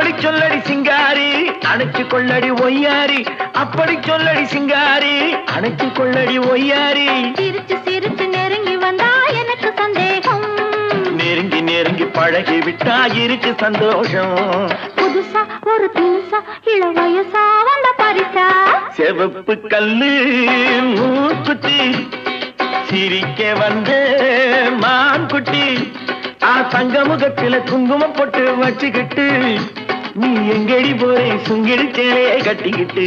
அப்படி சொல்லடி சிங்காரி அணைச்சு கொள்ளடி ஒய்யாரி. அப்படி சொல்லடி சிங்காரி அணைச்சு கொள்ளடி ஒய்யாரி. சிரிச்சு சிரிச்சு நெருங்கி வந்தா எனக்கு சந்தேகம். நெருங்கி நெருங்கி பழகி விட்டா இருக்கு சந்தோஷம். புதுசா ஒரு தினுசா இள வயசா வந்த பரிசா? செவப்பு கல்லு மூக்குத்தி சிரிக்க வந்த மான்குட்டி. ஆ தங்க முகத்தில குங்குமம் போட்டு வச்சுக்கிட்டு. நீ எங்கடி போய் சுங்கிடு சேலையை கட்டிக்கிட்டு.